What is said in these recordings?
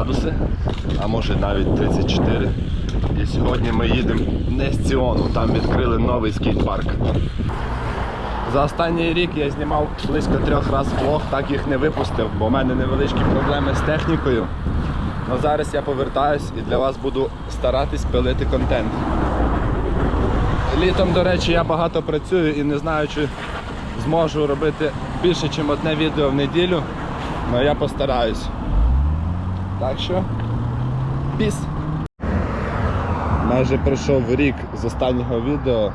градуси, а може навіть 34. І сьогодні ми їдемо в Несціону, там відкрили новий скейт-парк. За останній рік я знімав близько трьох разів влог, так їх не випустив, бо в мене невеличкі проблеми з технікою. Ну зараз я повертаюсь і для вас буду старатись пилити контент. Літом, до речі, я багато працюю і не знаю, чи зможу робити більше, ніж одне відео в неділю, але я постараюсь. Так що, піс! Майже пройшов рік з останнього відео.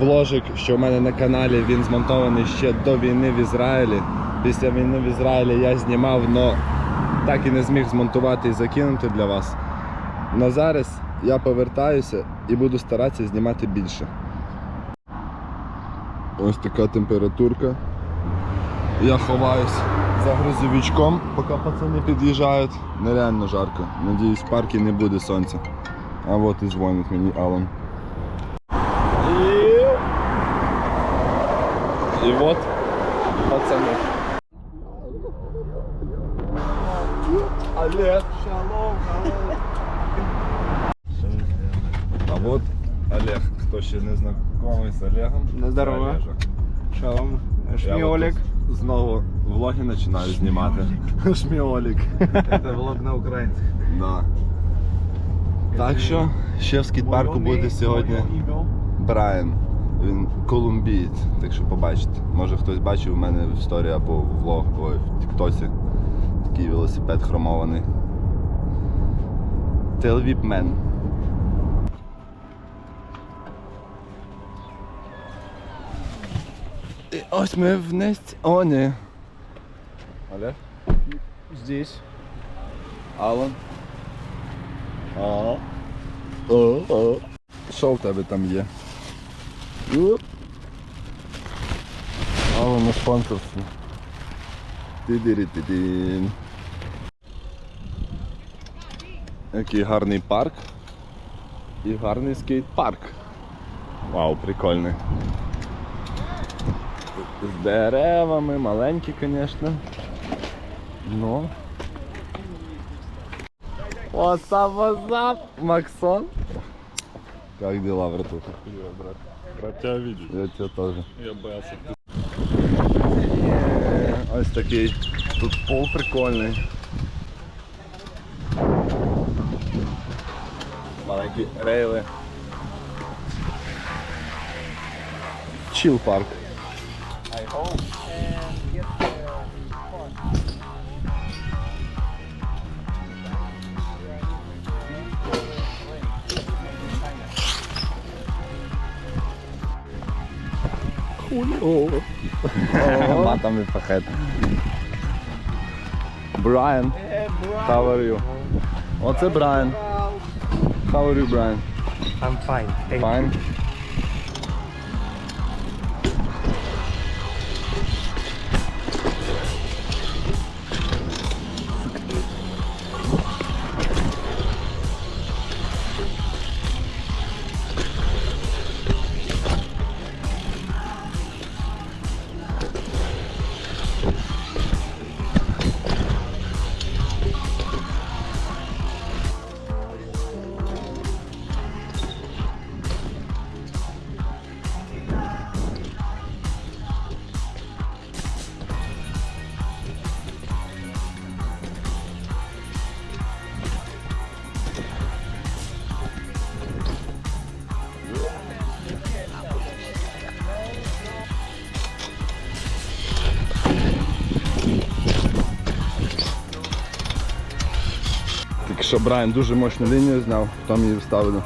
Вложик, що в мене на каналі, він змонтований ще до війни в Ізраїлі. Після війни в Ізраїлі я знімав, але так і не зміг змонтувати і закинути для вас. Но зараз я повертаюся і буду старатися знімати більше. Ось така температурка. Я ховаюсь за грузовичком, поки пацани під'їжджають. Нереально жарко. Надіюсь, в парку не буде сонця. А от і дзвонить мені Алан. І... І от пацани. Олег. А от Олег, хто ще не знайомий з Олегом. Ну, здорово. Шалом. Я Шміолік. Знову влоги починаю знімати. Шміолік. Це влог на українську. Да. Так що ще в скейт-парку буде сьогодні Брайан. Він колумбієць, так що побачите. Може хтось бачив у мене в сторі або в влог, ой, в Тіктосі. Такий велосипед хромований. Телвіп мен. І ось ми в Несціоні. Олег? Здесь. Алан. О, о. Що в тебе там є? Алан на спонсорстві. Ти-дирі-ти-дін. Який гарний парк. І гарний скейт-парк. Вау, прикольний. З деревами, маленькі, звісно. Ну. What's up, what's up, Максон? Как дела, братуха? Привет, брат. Рад тебя видеть. Я тебя тоже. Я боялся. Ось такий. Тут пол прикольний. Маленькі рейли. Чил парк. home. And get the Julio. Brian, how are you? What's up, Brian? How are you, Brian? I'm fine. Fine? що Брайан дуже мощну лінію зняв, там її вставили.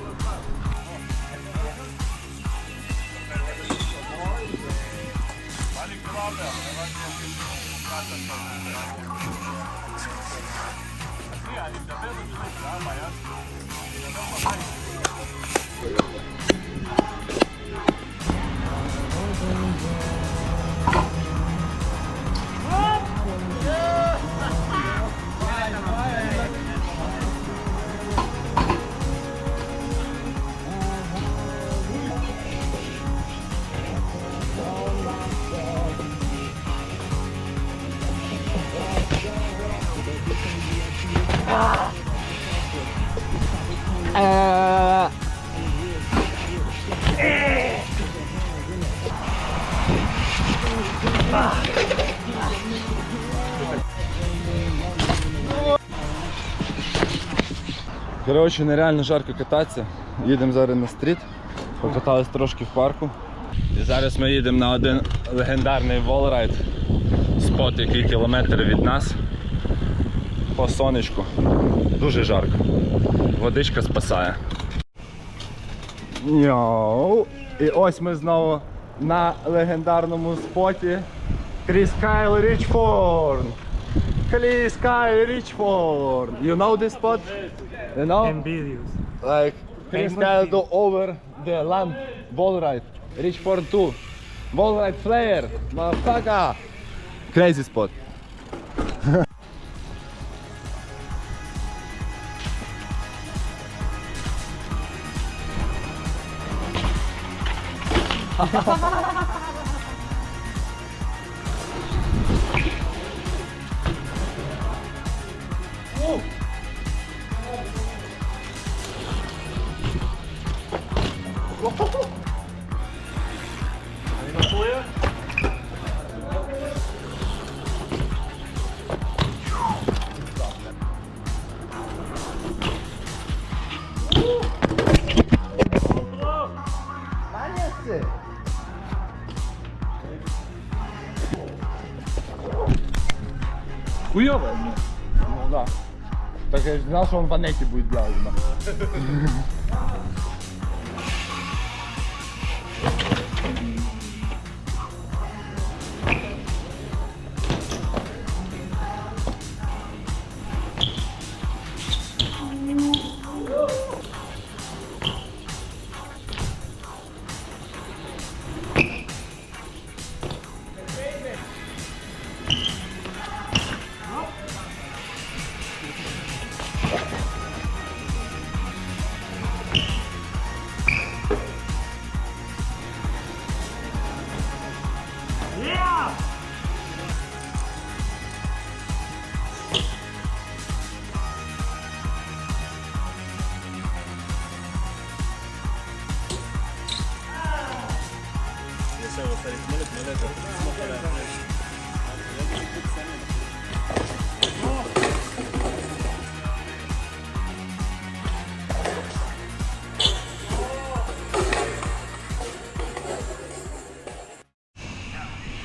Коротше, нереально жарко кататися. Їдемо зараз на стріт. Покатались трошки в парку. І зараз ми їдемо на один легендарний волрайд. Спот, який кілометр від нас. По сонечку. Дуже жарко. Водичка спасає. Йоу. І ось ми знову на легендарному споті. Кріс Кайл Річфорн. Кріскайл Річфорн. You know this spot? You know? And. Like Chris Famous Kyle over the lamp ball right, Reach for two. Ball ride flare. Motherfucker. Crazy spot. Хуёво. Ну да. Так я же знал, что он в Анете будет делать. да.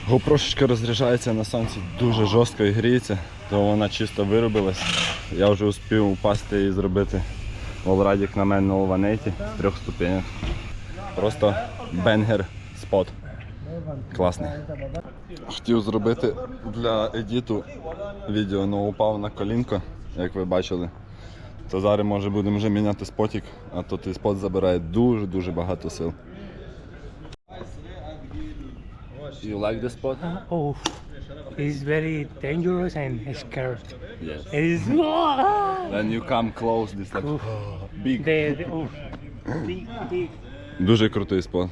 GoPro розряджається на сонці дуже жорстко і гріється, то вона чисто виробилась. Я вже успів упасти і зробити волрадік на мене на Олванеті з трьох ступенях. Просто бенгер спот. Класний. Хотів зробити для едіту відео, але упав на колінко, як ви бачили. То зараз може будемо вже міняти спотик, а то той спот забирає дуже-дуже багато сил. You like the spot? Oh, it's very dangerous and scary. Yes. It is When you come close, this like big. the, the oh, big, big. Дуже крутий спот.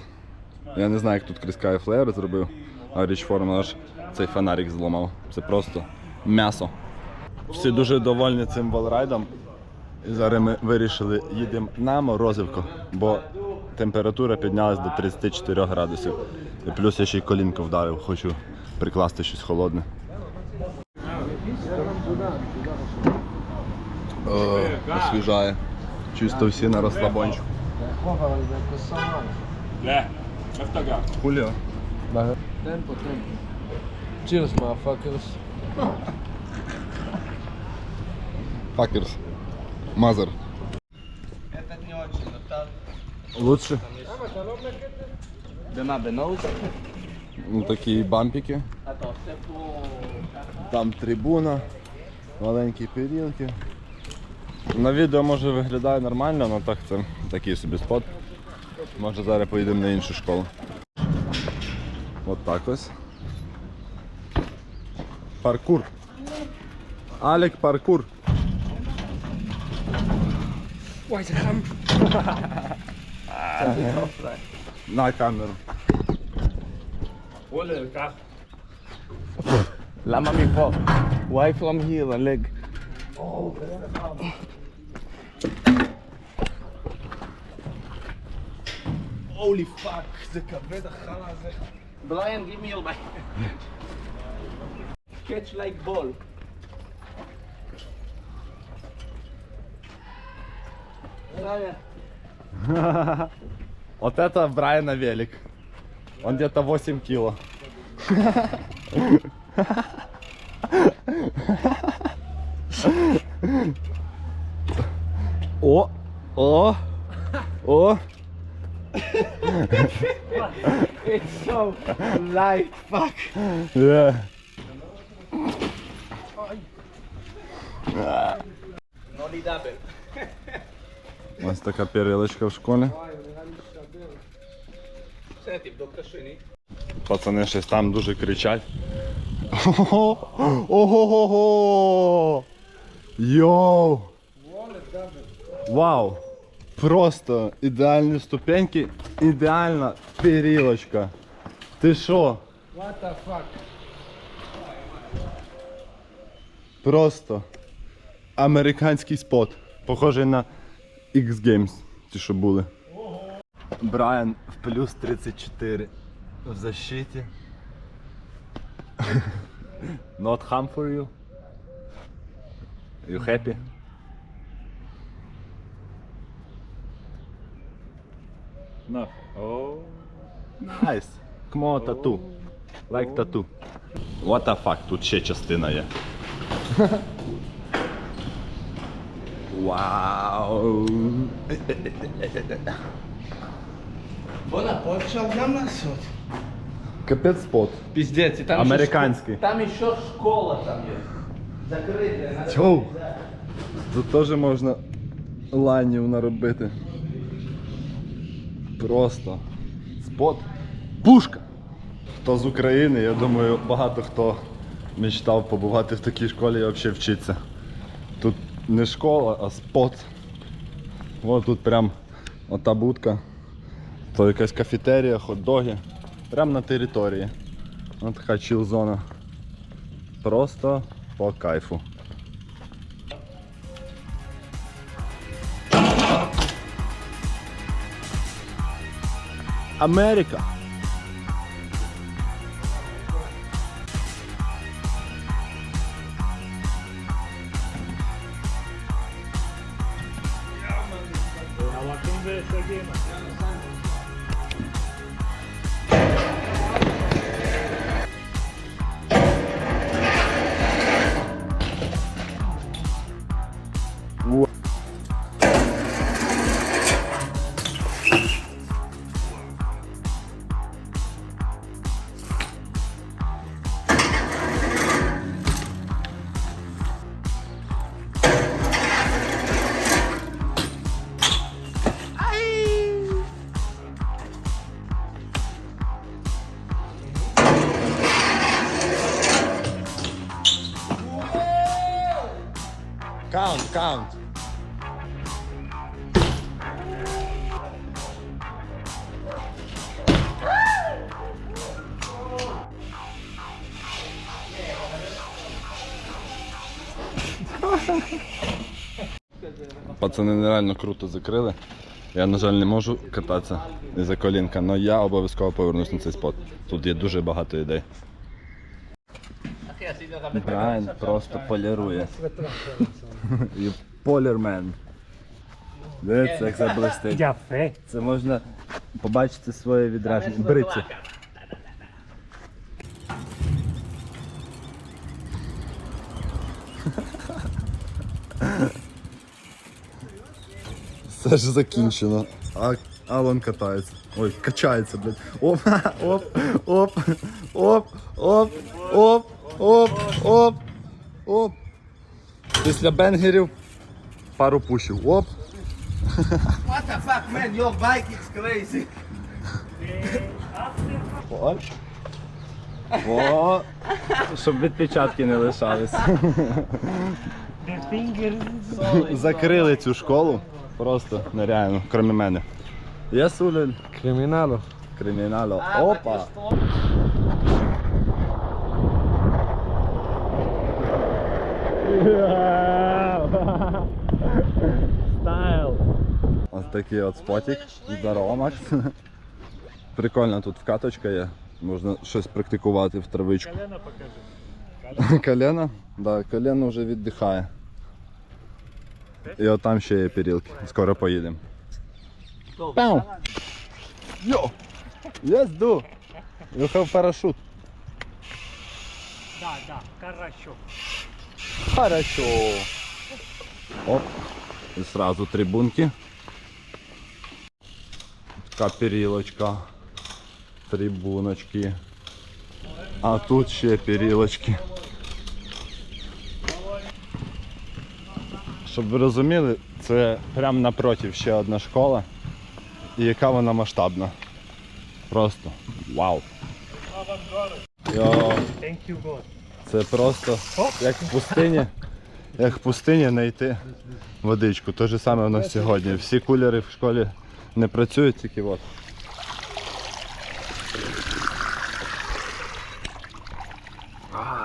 Я не знаю, як тут Кріскай Флеєр зробив, а Річформ аж цей фонарик зламав. Це просто м'ясо. Всі дуже довольні цим волрайдом. І зараз ми вирішили їдемо на морозивку, бо температура піднялась до 34 градусів. І плюс я ще й колінку вдарив, хочу прикласти щось холодне. О, Освіжає. Чисто всі на розслабончику. Хуліо. Темпо, темпо. Cheers, motherfuckers. Fuckers. Мазер. Лучше. Бена Беноус. Ну, такі бампики. Там трибуна, маленькі перілки. На відео може виглядає нормально, але так це такий собі спот. Може зараз поїдемо на іншу школу. От так ось. Паркур. Алек паркур. Why the Aha. Na kamerę. Lama me pop. Why from here, my leg? Oh, Holy fuck, זה כבד החרא הזה. בליין, give me your bike. Catch like ball. Вот это Брайана велик. Он где-то 8 кило. О, о, о. It's so light, fuck. Yeah. Only double. Ось така перилочка в школі. Все, до кашини. Пацани щось там дуже кричать. Ого-го-го! Йоу! Вау! Просто ідеальні ступеньки, ідеальна перілочка. Ти що? What the fuck? Просто американський спот. Похожий на X Games, ті, що були. Брайан в плюс 34 в защиті. Not harm for you. You happy? No. Oh. Nice. Come on, tattoo. Like tattoo. What the fuck, тут ще частина є. Wow. Вона почав нам на суд. Капець спот. Піздець, і там Американський. Там ще школа там є. Закрита. Чоу. Тут теж можна ланів наробити. Просто. Спот. Пушка! Хто з України, я думаю, багато хто мечтав побувати в такій школі і взагалі вчитися. Не школа, а спот. Ось тут прям ота будка. То якась кафетерія, хот-доги. Прям на території. Ось така чил-зона. Просто по кайфу. Америка. людина. Каунт, каунт. Пацани нереально круто закрили. Я, на жаль, не можу кататися за колінка, але я обов'язково повернусь на цей спот. Тут є дуже багато ідей. Брайан просто полірує. І полірмен. Дивіться, як це блистить. Це можна побачити своє відраження. Бриці. Все ж закінчено. А Алан катається. Ой, качається, блядь. Оп, оп, оп, оп, оп, оп, оп, оп, оп. Після бенгерів пару пушів. Оп. What the fuck, man, your bike is crazy. О. О. Щоб відпечатки не лишались. Закрили цю школу. Просто нереально, крім мене. Я сулель Криміналу. криміналу. Опа! Style. Ось такий от спотик. Здорово, Макс. Прикольна тут вкаточка є. Можна щось практикувати в травичку. Колено покажи. Колено? Да, колено вже віддихає. І от там ще є перілки. Скоро поїдемо. Пау! Йо! Yes, do! You have parachute. Да, да, хорошо. Хорошо. Оп. І сразу трибунки. Така перілочка. Трибуночки. А тут ще перілочки. Щоб ви розуміли, це прямо напротив ще одна школа. І яка вона масштабна. Просто вау. Йо. Thank you, God. Це просто як в пустині, як в пустині знайти водичку. Те ж саме у нас сьогодні. Всі кулери в школі не працюють, тільки от.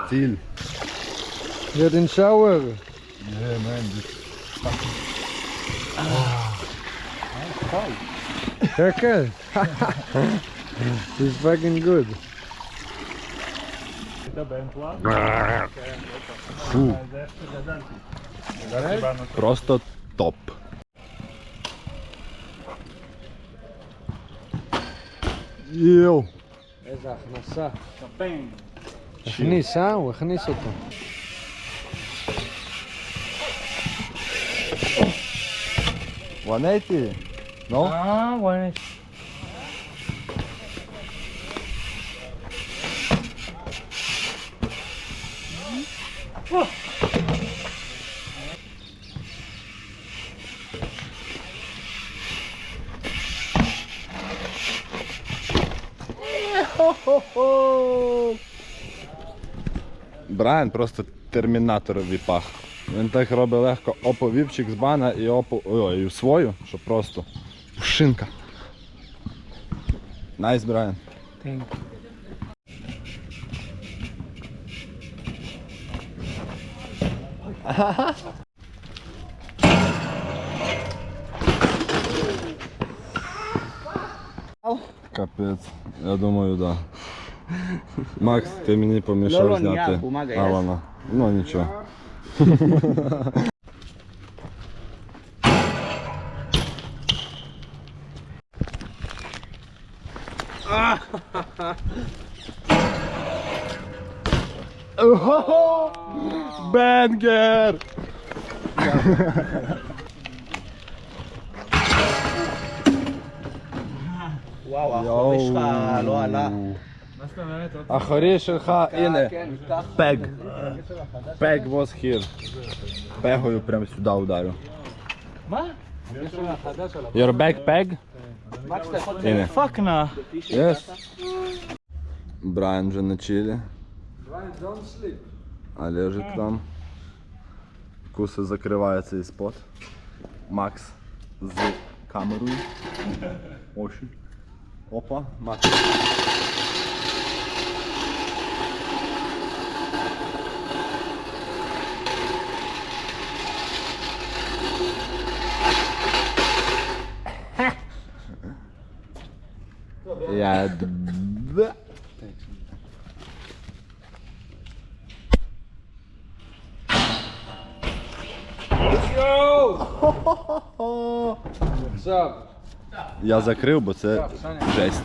Ціль. In shower. Okay. It's fucking good Це бентла. Фу, просто топ. Йоу. איזה הכנסה. קמפיין. הכניס, אה? הוא הכניס אותו. Ванеті? Ну? Ah, one. Брайан просто термінаторовий пах. Він так робить легко оповівчик з бана і опу. Ой, і свою, що просто пушинка. Найс, Брайан. Thank you. Капець. Я думаю, да. Max, ty mnie pomieszałeś Lolo, na ty. pomagaj, jest. Alana. No niczego. Oho! Banger! Wow, a Yo. wyszła, Lola. אחורי שלך, הנה, פג. פג was here. פגою прямо сюди ударю. מה? Your backpack? הנה. פאקנה. Yes. Брайан вже на чилі. А лежить там. Куси закриває цей спот. Макс з камерою. Очі. Опа, Макс. Я д- Я закрив, бо це жесть.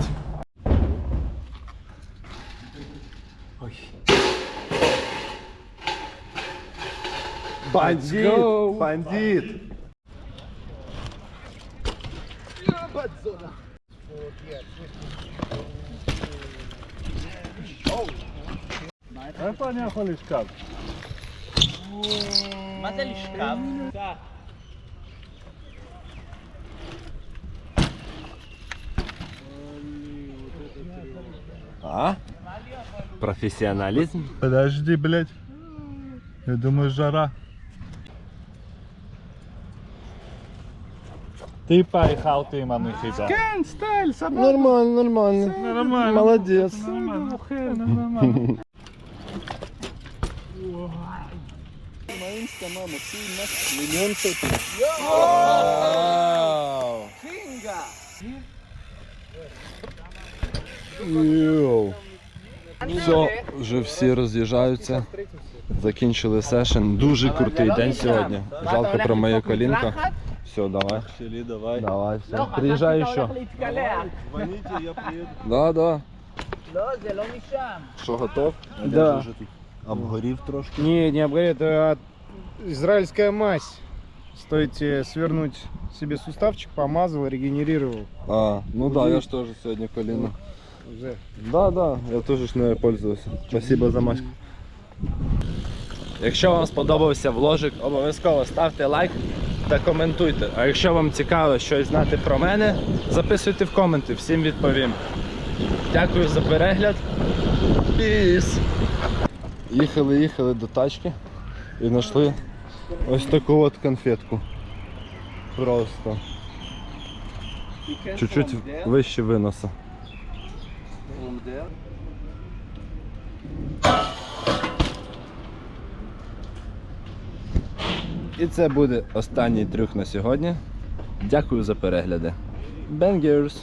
Бандит! Бандит! איפה אני יכול לשכב? מה זה לשכב? А? Профессионализм? Подожди, блядь. Я думаю, жара. Ти поїхав, ти манихида. Нормально, нормально. Нормально. Молодец. Нормально, охуєнно, нормально. Вау! Йоу. Все, вже всі роз'їжджаються. Закінчили сешн. Дуже крутий день сьогодні. Жалко про моє колінко. Все, давай. Шили, давай. Давай, все. Приезжай еще. Звоните, я приеду. Да, да. Что готов? Да. Вже тут трошки. Не, не обгорит, а израильская мазь. Стоит свернуть себе суставчик, помазал, регенерировал. А, ну да, я ж тоже сегодня колено. Уже. Да, да, я тоже ж нею пользуюся. Спасибо за мазь. Если вам понравился вложик, обов'язково ставьте лайк. Та коментуйте. А якщо вам цікаво щось знати про мене, записуйте в коменти, всім відповім. Дякую за перегляд. Піс! Їхали, їхали до тачки і знайшли ось таку от конфетку. Просто. Чуть-чуть вище виноса. І це буде останній трюк на сьогодні. Дякую за перегляди. Bangers!